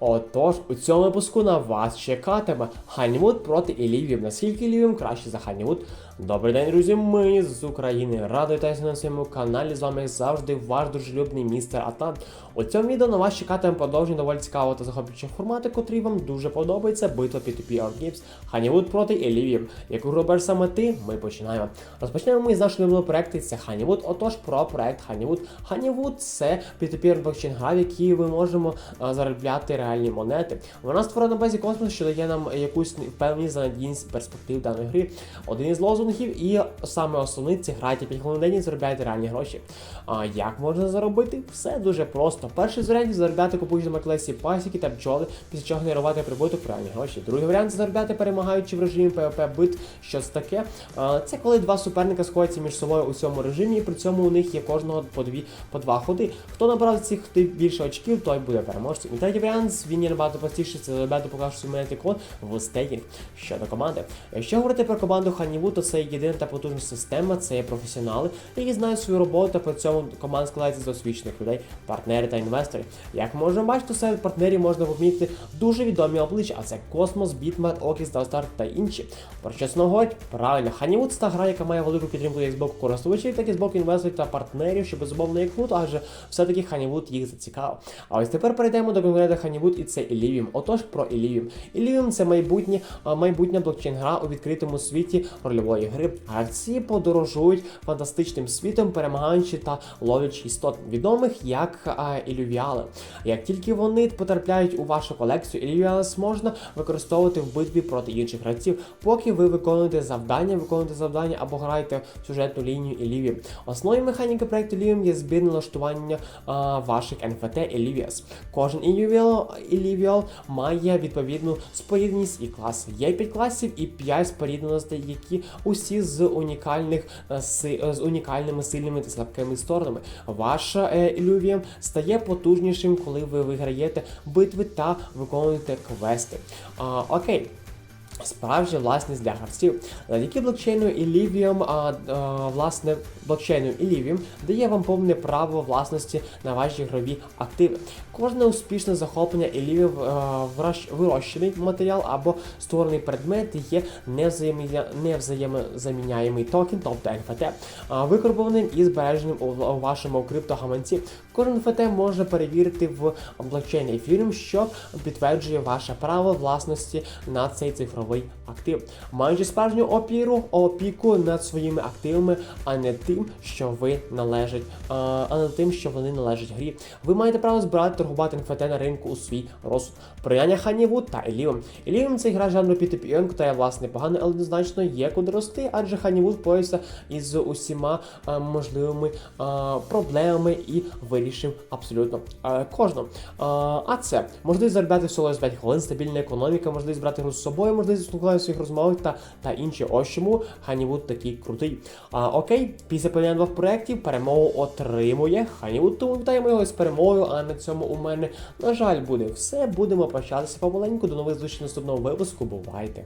Отож, у цьому випуску на вас чекатиме Ханівуд проти Ілівів. Наскільки Ілівім краще за Ханівуд? Добрий день, друзі! Ми з України. Радий вітаюся на своєму каналі. З вами завжди ваш дружелюбний містер Атан. У цьому відео на вас чекатиме продовження доволі цікавого та захоплюючого формату, котрий вам дуже подобається. Битва P2P Games Ханівуд проти Ілівів. Яку робиш саме ти? Ми починаємо. Розпочнемо ми з нашого нового проекту. Це Ханівуд. Отож, про проект Ханівуд. Ханівуд це P2P блокчейн гра, в якій ми можемо заробляти реальні монети. Вона створена на базі космосу, що дає нам якусь впевненість за надійність перспектив даної гри. Один із лозунгів, і саме основний це грайте 5 хвилин день і заробляйте реальні гроші. А як можна заробити? Все дуже просто. Перший з варіантів заробляти купуючи на маклесі пасіки та бджоли, після чого генерувати прибуток реальні гроші. Другий варіант заробляти перемагаючи в режимі PvP бит. Що це таке? А, Це коли два суперника сходяться між собою у цьому режимі, і при цьому у них є кожного по дві по два ходи. Хто набрав цих більше очків, той буде переможцем. І третій варіант він є набагато простіший, це поки що монети код в стейкінг щодо команди. Якщо говорити про команду Ханіву, то це єдина та потужна система, це є професіонали, які знають свою роботу, та при цьому команда складається з досвідчених людей, партнери та інвестори. Як можемо бачити, серед партнерів можна помітити дуже відомі обличчя, а це Космос, Бітмар, Окіс, Далстар та інші. Про що це говорить? Правильно, Ханівуд це та гра, яка має велику підтримку як з боку користувачів, так і з боку інвесторів та партнерів, що безумовно є круто, адже все-таки Ханівуд їх зацікавив. А ось тепер перейдемо до конкретно Ханівуд і це Ілівіум. Отож про Ілівіум. Ілівіум це майбутнє, майбутня блокчейн-гра у відкритому світі рольової гри. Гравці подорожують фантастичним світом, перемагаючи та ловлячи істот, відомих як ілювіали. Як тільки вони потрапляють у вашу колекцію, ілювіалес можна використовувати в битві проти інших гравців, поки ви виконуєте завдання, виконуєте завдання або граєте в сюжетну лінію Іліві. Основною механіки проекту Ілівіум є збір налаштування ваших NFT Ілівіас. Кожен ілювіал має відповідну спорідність і клас. Є 5 класів і 5 спорідностей, які усі з унікальних е, е, з унікальними сильними та слабкими сторонами. Ваша е, ілювія стає потужнішим, коли ви виграєте битви та виконуєте квести. А, окей. Справжня власність для гравців. Завдяки блокчейну Illivium, а, а, власне, блокчейну Illivium дає вам повне право власності на ваші ігрові активи. Кожне успішне захоплення Illivium а, вирощений матеріал або створений предмет є невзаємозаміняємий токен, тобто NFT, а, викарбованим і збереженим у, вашому криптогаманці. Кожен NFT може перевірити в блокчейні Ethereum, що підтверджує ваше право власності на цей цифровий актив, маючи справжню опіру, опіку над своїми активами, а не тим, що ви належать, а, не тим, що вони належать грі. Ви маєте право збирати торгувати NFT на ринку у свій розсуд. Порівняння Ханівуд та Еліум. Еліум це гра жанру P2P, та є власне погано, але однозначно є куди рости, адже Ханівуд появився із усіма можливими проблемами і вирішив абсолютно кожну. А, а це можливість заробляти всього 5 хвилин, стабільна економіка, можливість брати гру з собою, можливість слухати своїх розмовах та, та інші. Ось чому Ханівуд такий крутий. А, окей, після подання двох проєктів перемогу отримує Ханівуд, тому вітаємо його з перемогою, а на цьому у мене, на жаль, буде все. Будемо прощатися помаленьку. До нових зустрічей наступного випуску. Бувайте!